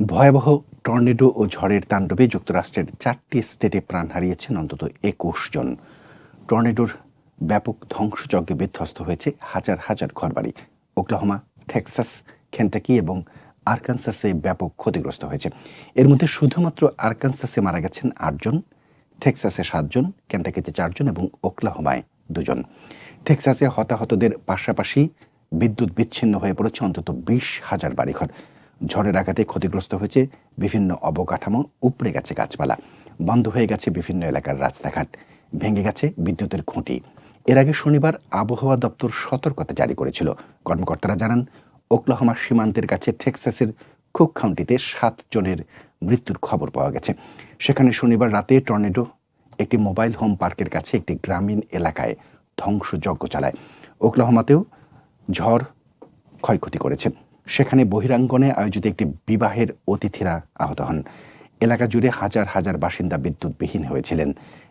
ভয়াবহ টর্নেডো ও ঝড়ের তাণ্ডবে যুক্তরাষ্ট্রের চারটি স্টেটে প্রাণ হারিয়েছেন অন্তত একুশ জন। টর্নেডোর ব্যাপক ধ্বংসযজ্ঞে বিধ্বস্ত হয়েছে হাজার হাজার ঘরবাড়ি। ওকলাহমা, টেক্সাস খেন্টাকি এবং আরকানসাসে ব্যাপক ক্ষতিগ্রস্ত হয়েছে। এর মধ্যে শুধুমাত্র আরকানসাসে মারা গেছেন আটজন টেক্সাসে সাতজন কেন্টাকিতে চারজন এবং ওকলাহমায় দুজন। টেক্সাসে হতাহতদের পাশাপাশি বিদ্যুৎ বিচ্ছিন্ন হয়ে পড়েছে অন্তত বিশ হাজার বাড়িঘর। ঝড়ের আঘাতে ক্ষতিগ্রস্ত হয়েছে বিভিন্ন অবকাঠামো, উপড়ে গেছে গাছপালা, বন্ধ হয়ে গেছে বিভিন্ন এলাকার রাস্তাঘাট, ভেঙে গেছে বিদ্যুতের খুঁটি। এর আগে শনিবার আবহাওয়া দপ্তর সতর্কতা জারি করেছিল। কর্মকর্তারা জানান, ওকলাহমা সীমান্তের কাছে টেক্সাসের কুক কাউন্টিতে সাত জনের মৃত্যুর খবর পাওয়া গেছে। সেখানে শনিবার রাতে টর্নেডো একটি মোবাইল হোম পার্কের কাছে একটি গ্রামীণ এলাকায় ধ্বংসযজ্ঞ চালায়। ওকলাহমাতেও ঝড় ক্ষয়ক্ষতি করেছে। সেখানে বহিরাঙ্গনে আয়োজিত একটি বিবাহের অতিথিরা আহত হন। এলাকা জুড়ে হাজার হাজার বাসিন্দা বিদ্যুৎবিহীন হয়েছিলেন।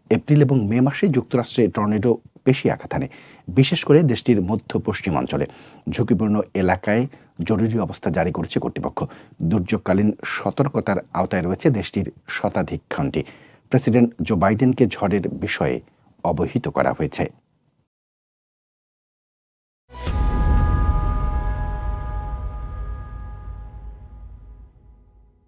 এপ্রিল এবং মে মাসে যুক্তরাষ্ট্রে টর্নেডো বেশি আঘাত হানে, বিশেষ করে দেশটির মধ্য পশ্চিম অঞ্চলে। ঝুঁকিপূর্ণ এলাকায় জরুরি অবস্থা জারি করেছে কর্তৃপক্ষ। দুর্যোগকালীন সতর্কতার আওতায় রয়েছে দেশটির শতাধিক কাউন্টি প্রেসিডেন্ট জো বাইডেনকে ঝড়ের বিষয়ে অবহিত করা হয়েছে।